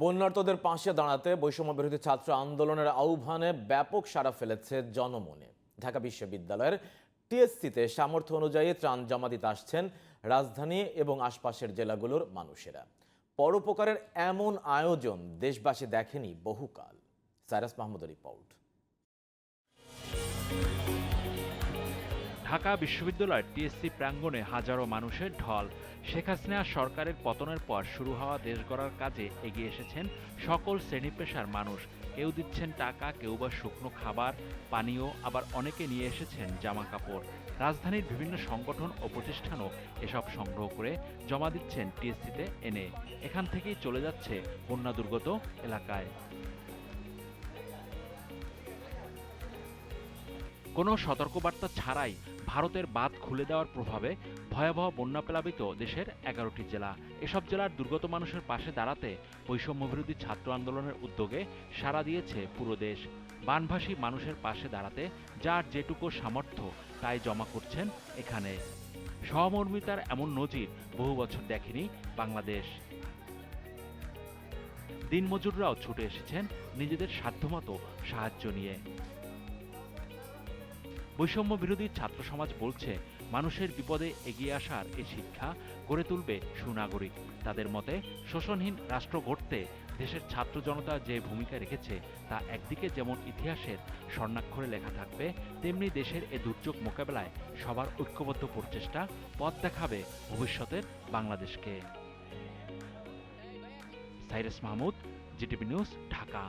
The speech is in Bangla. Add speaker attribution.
Speaker 1: বন্যার্তদের পাশে দাঁড়াতে বৈষম্য বিরোধী ছাত্র আন্দোলনের আহ্বানে ব্যাপক সাড়া ফেলেছে জনমনে। ঢাকা বিশ্ববিদ্যালয়ের টিএসসিতে সামর্থ্য অনুযায়ী ত্রাণ জমা দিতে আসছেন রাজধানী এবং আশপাশের জেলাগুলোর মানুষেরা। পরোপকারের এমন আয়োজন দেশবাসী দেখেনি বহুকাল। Cyrus Mahmud report.
Speaker 2: ঢাকা বিশ্ববিদ্যালয়ের টিএসসি প্রাঙ্গণে হাজারো মানুষের ঢল। শেখ হাসিনা সরকারের পতনের পর শুরু হওয়া দেশ গড়ার কাজে এগিয়ে এসেছেন সকল শ্রেণি পেশার মানুষ। কেউ দিচ্ছেন টাকা, কেউ বা শুকনো খাবার, পানীয়, আবার অনেকে নিয়ে এসেছেন জামা কাপড় রাজধানীর বিভিন্ন সংগঠন ও প্রতিষ্ঠানও এসব সংগ্রহ করে জমা দিচ্ছেন টিএসসিতে এনে। এখান থেকেই চলে যাচ্ছে বন্যা দুর্গত এলাকায়। কোনো সতর্কবার্তা ছাড়াই ভারতের বাঁধ খুলে দেওয়ার প্রভাবে ভয়াবহ বন্যা প্লাবিত দেশের এগারোটি জেলা। এসব জেলার দুর্গত মানুষের পাশে দাঁড়াতে বৈষম্যবিরোধী ছাত্র আন্দোলনের উদ্যোগে সাড়া দিয়েছে পুরো দেশ। বানভাসী মানুষের পাশে দাঁড়াতে যার যেটুকু সামর্থ্য তাই জমা করছেন এখানে। সহমর্মিতার এমন নজির বহু বছর দেখেনি বাংলাদেশ। দিনমজুররাও ছুটে এসেছেন নিজেদের সাধ্যমতো সাহায্য নিয়ে। বৈষম্য বিরোধী ছাত্র সমাজ বলছে, মানুষের বিপদে এগিয়ে আসার এ শিক্ষা গড়ে তুলবে সুনাগরিক। তাদের মতে, শোষণহীন রাষ্ট্র গড়তে দেশের ছাত্র জনতা যে ভূমিকা রেখেছে তা একদিকে যেমন ইতিহাসের স্বর্ণাক্ষরে লেখা থাকবে, তেমনি দেশের এ দুর্যোগ মোকাবেলায় সবার ঐক্যবদ্ধ প্রচেষ্টা পথ দেখাবে ভবিষ্যতের বাংলাদেশকে। Cyrus Mahmud, GTV news, Dhaka.